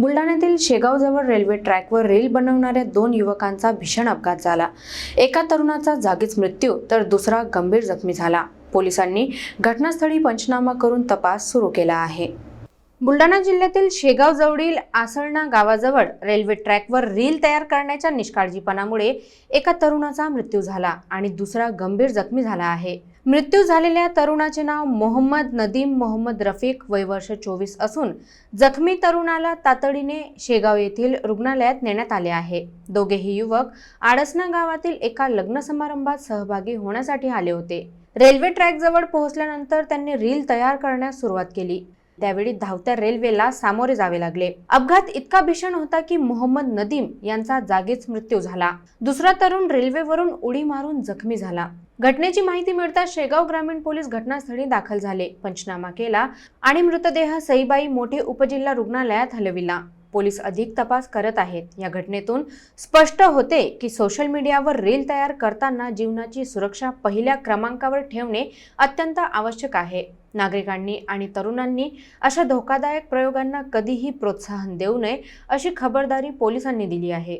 बुलढाण्यातील शेगावजवळ railway ट्रॅकवर rail बनवणाऱ्या दोन युवकांचा भीषण अपघात झाला. एका तरुणाचा जागीच मृत्यू तर दुसरा गंभीर जखमी झाला. पोलिसांनी घटनास्थळी पंचनामा करून तपास सुरू केला आहे. बुलढाणा जिल्ह्यातील शेगाव जवळील आसळणा गावाजवळ रेल्वे ट्रॅकवर रील तयार करण्याच्या निष्काळजीपणामुळे एका तरुणाचा मृत्यू झाला आणि दुसरा गंभीर जखमी झाला आहे. मृत्यू झालेल्या तरुणाचे नाव मोहम्मद नदीम मोहम्मद रफीक वय वर्ष चोवीस असून जखमी तरुणाला तातडीने शेगाव येथील रुग्णालयात नेण्यात आले आहे. दोघेही युवक आडसना गावातील एका लग्न समारंभात सहभागी होण्यासाठी आले होते. रेल्वे ट्रॅक जवळ पोहोचल्यानंतर त्यांनी रील तयार करण्यास सुरुवात केली. त्यावेळी धावत्या रेल्वेला सामोरे जावे लागले. अपघात इतका भीषण होता की मोहम्मद नदीम यांचा जागीच मृत्यू झाला. दुसरा तरुण रेल्वेवरून उडी मारून जखमी झाला. घटनेची माहिती मिळताच शेगाव ग्रामीण पोलीस घटनास्थळी दाखल झाले. पंचनामा केला आणि मृतदेह सईबाई मोठे उपजिल्हा रुग्णालयात हलविला. पोलीस अधिक तपास करत आहेत. या घटनेतून स्पष्ट होते की सोशल मीडियावर रील तयार करताना जीवनाची सुरक्षा पहिल्या क्रमांकावर ठेवणे अत्यंत आवश्यक आहे. नागरिकांनी आणि तरुणांनी अशा धोकादायक प्रयोगांना कधीही प्रोत्साहन देऊ नये अशी खबरदारी पोलिसांनी दिली आहे.